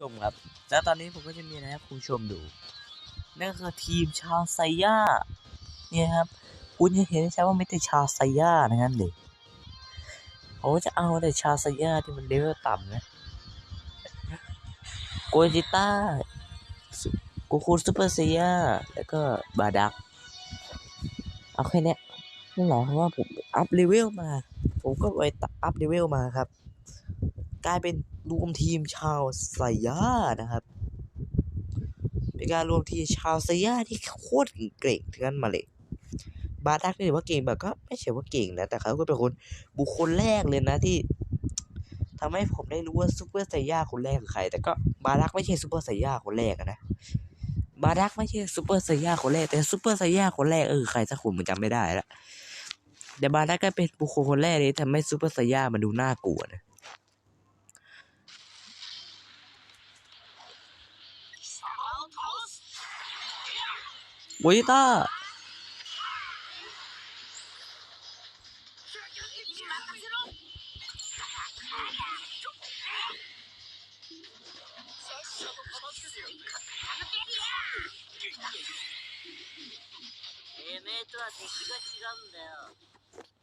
ชมครับ แล้วตอนนี้ผมก็จะมีอะไรให้คุณชมดู นั่นคือทีมชาวไซย่า เนี่ยครับ คุณจะเห็นได้ชัดว่าไม่แต่ชาวไซย่านะงั้นเลยผมจะเอาแต่ชาวไซย่าที่มันเลเวลต่ำนะโกจิต้าสุโกคูซูเปอร์ไซย่า แล้วก็บาดัก เอาแค่นี้นั่นหมายความว่าผมอัพเลเวลมา ผมก็ไปอัพเลเวลมาครับ กลายเป็นรวมทีมชาวไซย่านะครับ เป็นการรวมทีมชาวไซย่าที่โคตรเก่งทั้งนั้นมาเลยบาดักนี่ถือว่าเก่งแบบก็ไม่ใช่ว่าเก่งนะ แต่เขาก็เป็นคนบุคคลแรกเลยนะที่ทำให้ผมได้รู้ว่าซูเปอร์ไซย่าคนแรกคือใคร แต่ก็บาดักไม่ใช่ซูเปอร์ไซย่าคนแรกนะบาดักไม่ใช่ซูเปอร์ไซย่าคนแรกแต่ซูเปอร์ไซย่าคนแรกเออใครสักคนมันจำไม่ได้ละแต่บาดักก็เป็นบุคคลคนแรกเลยที่ทำให้ซูเปอร์ไซย่ามันดูน่ากลัวนะ วิต้า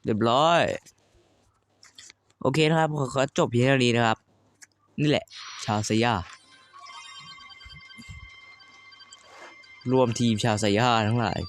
เรียบร้อย โอเคนะครับ ขอจบเพียงเท่านี้นะครับ นี่แหละ ชาวสยา รวมทีมชาวไซย่าทั้งหลาย